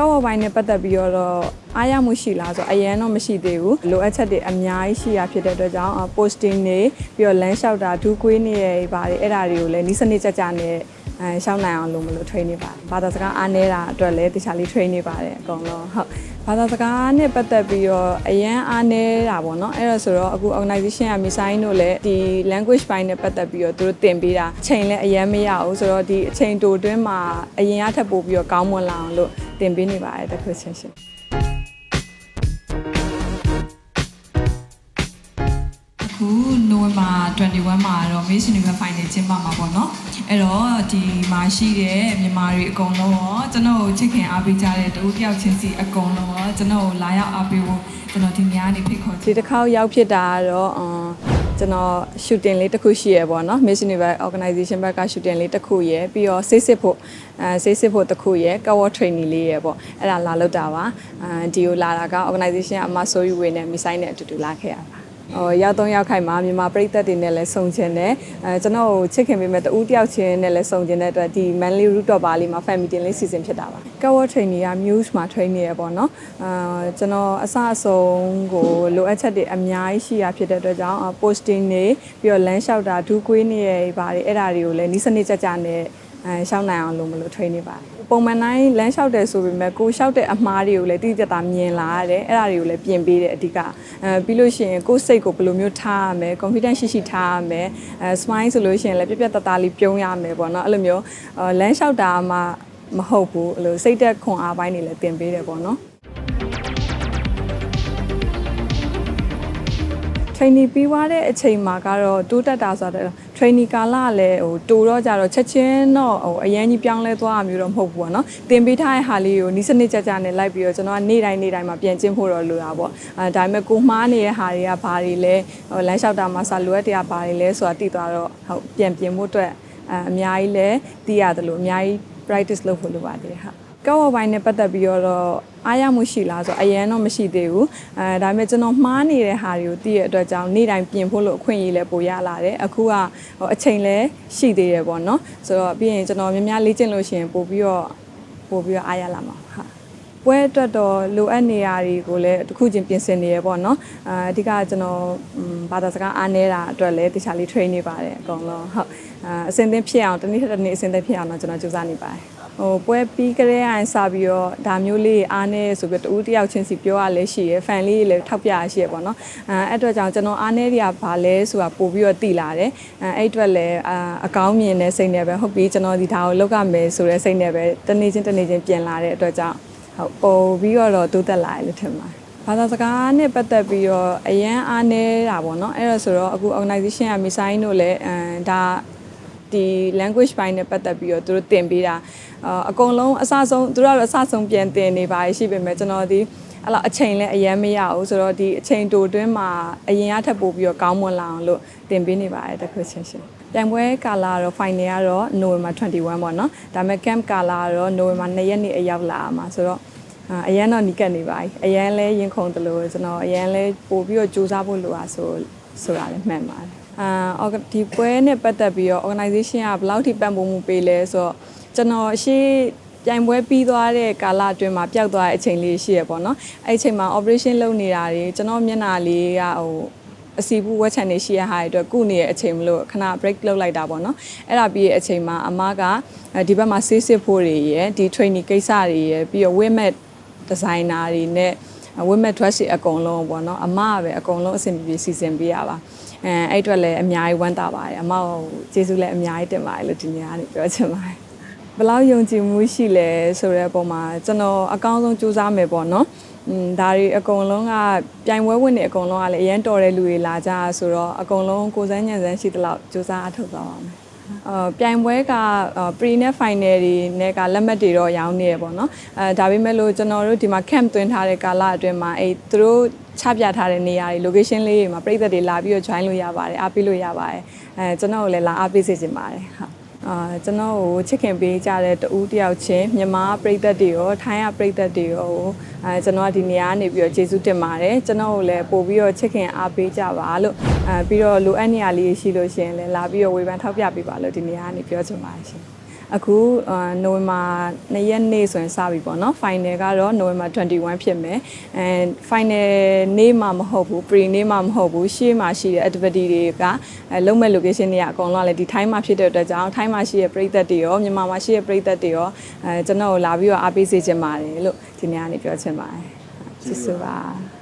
ကောက်ဝပိုင်းနဲ့ပတ်သက်ပြီးတော့အားရမှုရှိလားဆိုတော့အရန်တော့မရှိသေးဘူးလိုအပ်ချက်တွေအများကြီးရှိရဖြစ်တဲ့အတွက်ကြောင့် posting တွေပြီးတော့လမ်းလျှောက်တာဒူးကွေးနေရပါတယ်အဲ့ဒါတွေကိုလည်းနီးစနစ်ကြကြနဲ့ အဲရှောင်းနိုင်အောင်လို့မလို့ train နေပါတယ်ဘာသာစကားအားနေတာအတွက်လည်းတခြားလေး train နေပါတယ်အကုန်လုံးဟုတ်ဘာသာစကားနဲ့ပတ်သက်ပြီးတော့အရန်အားနေတာပေါ့နော်အဲ့တော့ဆိုတော့အခု organization က Misain တို့လည်းဒီ language ပိုင်းနဲ့ပတ်သက်ပြီးတော့သူတို့တင်ပေးတာအချိန်လည်းအရန်မရဘူးဆိုတော့ဒီအချိန်တိုအတွင်းမှာအရင်အထက်ပို့ပြီးတော့ကောင်းမွန်လာအောင်လို့တင်ပေးနေပါတယ်တခုချင်းရှင် ခုနိုဝင်ဘာ21မှာတော့ Miss Universe Final ကျင်းပမှာပေါ့နော်အဲ့တော့ဒီမှာရှိတဲ့မြန်မာတွေအကုန်လုံးရောကျွန်တော်ကိုချစ်ခင်အားပေးကြတဲ့တူတယောက်ချင်းစီအကုန်လုံးရောကျွန်တော်ကိုလာရောက်အားပေးဖို့ကျွန်တော်ဒီညနေဖိတ်ခေါ်ချဒီင်တစ်ခေါက်ရောက်ဖြစ်တာကတော့အမ်ကျွန်တော် shooting လေးတစ်ခုရှိရပေါ့နော် Miss Universe organization ဘက်က shooting လေးတစ်ခုရယ်ပြီးတော့ဆေးစစ်ဖို့အဲဆေးစစ်ဖို့တစ်ခုရယ် cover training လေးရယ်ပေါ့အဲ့ဒါလာလုပ်တာပါအဲဒီကိုလာတာက organization ကအမဆိုယူဝေနဲ့ Misain နဲ့အတူတူလာခဲ့ရပါ ဟိုရောက်တော့ရောက်ခိုင်မှာမြန်မာပြည်သက်တွေနဲ့လည်းစုံချင်တယ်အဲကျွန်တော်ကိုချစ်ခင်ပေးမဲ့တူတယောက်ချင်းနဲ့လည်းစုံချင်တဲ့အတွက်ဒီ Manly Root တော့ပါလေးမှာ family တင်လေးစီစဉ်ဖြစ်တာပါ cover training က Muse မှာ train နေရပေါ့နော်အာကျွန်တော်အစအဆုံးကိုလိုအပ်ချက်တွေအများကြီးရှိရဖြစ်တဲ့အတွက်ကြောင့် posting တွေပြီးတော့လမ်းလျှောက်တာဒူးကွေးနေရပါတယ်အဲ့ဒါတွေကိုလည်းနီးစနစ်ကြကြနဲ့အဲရှောင်းနိုင်အောင်လို့မလို့ train နေပါတယ် ပုံမှန်တိုင်းလမ်းလျှောက်တယ်ဆိုပေမဲ့ကိုလျှောက်တဲ့အမှားတွေကိုလည်းတိတိကျကျမြင်လာရတယ်အဲ့ဒါတွေကိုလည်းပြင်ပေးတယ်အဓိကအဲပြီးလို့ရှိရင်ကိုယ်စိတ်ကိုဘယ်လိုမျိုးထားရမလဲ confidence ရှိရှိထားရမယ်အဲ smile ဆိုလို့ရှိရင်လည်းပြက်ပြက်တသားလေးပြုံးရမယ်ပေါ့နော်အဲ့လိုမျိုးအဲလမ်းလျှောက်တာမှမဟုတ်ဘူးအဲ့လိုစိတ်သက်ခွန်အားပိုင်းတွေလည်းတင်ပေးတယ်ပေါ့နော် training ပြီးသွားတဲ့အချိန်မှာကတော့တိုးတက်တာဆိုတော့ training ကာလကလည်းဟိုတိုးတော့ကြတော့ချက်ချင်းတော့ဟိုအရန်ကြီးပြောင်းလဲသွားတာမျိုးတော့မဟုတ်ဘူးပေါ့နော်။တင်ပေးထားတဲ့ဟာလေးကိုနီးစနစ်ကြကြနဲ့လိုက်ပြီးတော့ကျွန်တော်ကနေ့တိုင်းနေ့တိုင်းမှာပြန်ကျင်းဖို့တော့လိုတာပေါ့။အဲဒါပေမဲ့ကိုမှားနေတဲ့ဟာတွေကဘာတွေလဲဟိုလမ်းလျှောက်တာမှာစာလိုအပ်တရားဘာတွေလဲဆိုတာသိသွားတော့ဟုတ်ပြန်ပြင်ဖို့အတွက်အအများကြီးလဲသိရတယ်လို့အများကြီး practice လုပ်ဖို့လိုပါတယ်ဟုတ်။ ကောက်ဝပိုင်းနဲ့ပတ်သက်ပြီးတော့အားရမှုရှိလားဆိုတော့အရန်တော့မရှိသေးဘူးအဲဒါပေမဲ့ကျွန်တော်မှားနေတဲ့ဟာတွေကိုသိရတဲ့အတွက်ကြောင့်နေ့တိုင်းပြင်ဖို့လို့အခွင့်အရေးလည်းပိုရလာတယ်အခုကဟိုအချိန်လည်းရှိသေးတယ်ပေါ့နော်ဆိုတော့ပြီးရင်ကျွန်တော်များများလေ့ကျင့်လို့ရှိရင်ပို့ပြီးတော့ပို့ပြီးတော့အားရလာမှာဟုတ်ပွဲအတွက်တော့လိုအပ်နေရာတွေကိုလည်းတစ်ခုချင်းပြင်ဆင်နေရပေါ့နော်အာအဓိကကျွန်တော်ဘာသာစကားအားနေတာအတွက်လည်းတခြားလေး train နေပါတယ်အကုန်လုံးဟုတ်အာအစင်သင်ဖြစ်အောင်တစ်နေ့တစ်နေ့အစင်သင်ဖြစ်အောင်တော့ကျွန်တော်ကြိုးစားနေပါတယ် ဟိုပွဲပြီးကြတဲ့အိုင်စပြီးတော့ဒါမျိုးလေးအားနေဆိုပြီးတူတယောက်ချင်းစီပြောရလဲရှိရယ်ဖန်လေးလည်းထောက်ပြရရှိရယ်ပေါ့နော်အဲအဲ့အတွက်ကြောင့်ကျွန်တော်အားနေတွေကဘာလဲဆိုတာပို့ပြီးတော့သိလာတယ်အဲအဲ့အတွက်လည်းအာအကောင်းမြင်တဲ့စိတ်နဲ့ပဲဟုတ်ပြီကျွန်တော်ဒီဒါကိုလောက်ရမယ်ဆိုတဲ့စိတ်နဲ့ပဲတနေ့ချင်းတနေ့ချင်းပြင်လာတဲ့အတွက်ကြောင့်ဟုတ်ပို့ပြီးတော့တိုးတက်လာတယ်လို့ထင်ပါတယ်ဘာသာစကားနဲ့ပတ်သက်ပြီးတော့အရန်အားနေတာပေါ့နော်အဲ့တော့ဆိုတော့အခု organization က Misain တို့လည်းအဲဒါ ဒီ language ပိုင်းနဲ့ပတ်သက်ပြီးတော့သူတို့တင်ပေးတာအာအကုန်လုံးအစဆုံးသူတို့ကတော့အစဆုံးပြန်တင်နေပါရှိပေမဲ့ကျွန်တော်ဒီအဲ့တော့အချိန်လည်းအရင်မရဘူးဆိုတော့ဒီအချိန်တိုအတွင်းမှာအရင်အထက်ပို့ပြီးတော့ကောင်းမွန်လာအောင်လို့တင်ပေးနေပါတယ်တခုချင်းရှင်ပြိုင်ပွဲကာလာကတော့ final ကတော့ November 21ပေါ့နော်ဒါပေမဲ့ camp ကာလာကတော့ November 2ရက်နေ့အရောက်လာမှာဆိုတော့အာအရန်တော့နီးကပ်နေပါပြီအရန်လဲရင်ခုန်တယ်လို့ကျွန်တော်အရန်လဲပို့ပြီးတော့စူးစမ်းဖို့လိုတာဆိုဆိုတာလည်းမှန်ပါတယ် အာဒီပွဲနဲ့ပတ်သက်ပြီးတော့ organization ကဘယ်လောက်ထိပံ့ပိုးမှုပေးလဲဆိုတော့ကျွန်တော်အရှိပြိုင်ပွဲပြီးသွားတဲ့ကာလအတွင်းမှာပျောက်သွားတဲ့အချိန်လေးရှိရပေါ့နော်အဲ့အချိန်မှာ operation လုပ်နေတာတွေကျွန်တော်မျက်နှာလေးကဟိုအစီဘူးဝက်ချန်နေရှိရဟာအတွက်ကုနေတဲ့အချိန်မလို့ခဏ break လုပ်လိုက်တာပေါ့နော်အဲ့ဒါပြီးရဲ့အချိန်မှာအမကဒီဘက်မှာဆေးစစ်ဖို့တွေရယ်ဒီ training ကိစ္စတွေရယ်ပြီးတော့ women designer တွေနဲ့ women dress တွေအကုန်လုံးပေါ့နော်အမကပဲအကုန်လုံးအဆင်ပြေစီစဉ်ပေးရပါ အဲအဲ့အတွက်လည်းအများကြီးဝမ်းသာပါတယ်အမကိုကျေးဇူးလည်းအများကြီးတင်ပါတယ်လို့ဒီနေ့ကနေပြောချင်ပါတယ်ဘယ်လောက်ယုံကြည်မှုရှိလဲဆိုတဲ့ပုံမှာကျွန်တော်အကောင်းဆုံးကြိုးစားမယ်ပေါ့နော်อืมဒါတွေအကုန်လုံးကပြိုင်ပွဲဝင်နေအကုန်လုံးကလည်းအရန်တော်တဲ့လူတွေလာကြဆိုတော့အကုန်လုံးကိုစမ်းညံစမ်းရှိသလောက်ကြိုးစားအထောက်သွားပါမယ် အာပြိုင်ပွဲက pre နဲ့ final တွေနဲ့ကလက်မှတ်တွေတော့ရောင်းနေရပေါ့နော်အဲဒါပေမဲ့လို့ကျွန်တော်တို့ဒီမှာ camp သွင်းထားတဲ့ကာလအတွင်းမှာအဲသူတို့ချပြထားတဲ့နေရာတွေ location လေးတွေမှာပြည်သက်တွေလာပြီးတော့ join လို့ရပါတယ်အားပေးလို့ရပါတယ်အဲကျွန်တော်ကိုလည်းလာအားပေးစေချင်ပါတယ်ဟုတ် အာကျွန်တော်ကိုချစ်ခင်ပေးကြတဲ့တူတယောက်ချင်းမြန်မာပြည်သက်တွေရောထိုင်းရပြည်သက်တွေရောအဲကျွန်တော်ကဒီနေရာကနေပြီးတော့ကျေးဇူးတင်ပါတယ်ကျွန်တော်ကိုလည်းပို့ပြီးတော့ချစ်ခင်အားပေးကြပါလို့အဲပြီးတော့လိုအပ်နေရာလေးရှိလို့ရှိရင်လည်းလာပြီးတော့ဝေဖန်ထောက်ပြပေးပါလို့ဒီနေရာကနေပြောချင်ပါတယ်ရှင် အခုနိုဝင်ဘာ2ရက်နေ့ဆိုရင်စပြီပေါ့နော် final ကတော့နိုဝင်ဘာ21ဖြစ်မယ်အဲ final နေ့မှမဟုတ်ဘူး pre နေ့မှမဟုတ်ဘူးရှေ့မှာရှိတဲ့ activity တွေကအဲလုံးမဲ့ location တွေကအကုန်လုံးကလည်းဒီ time မှာဖြစ်တဲ့အတွက်ကြောင့် time မှာရှိတဲ့ပြည်သက်တွေရောမြန်မာမှာရှိတဲ့ပြည်သက်တွေရောအဲကျွန်တော်ကိုလာပြီးတော့အားပေးစေချင်ပါတယ်လို့ဒီနေ့ကနေပြောချင်ပါတယ်ကျေးဇူးပါ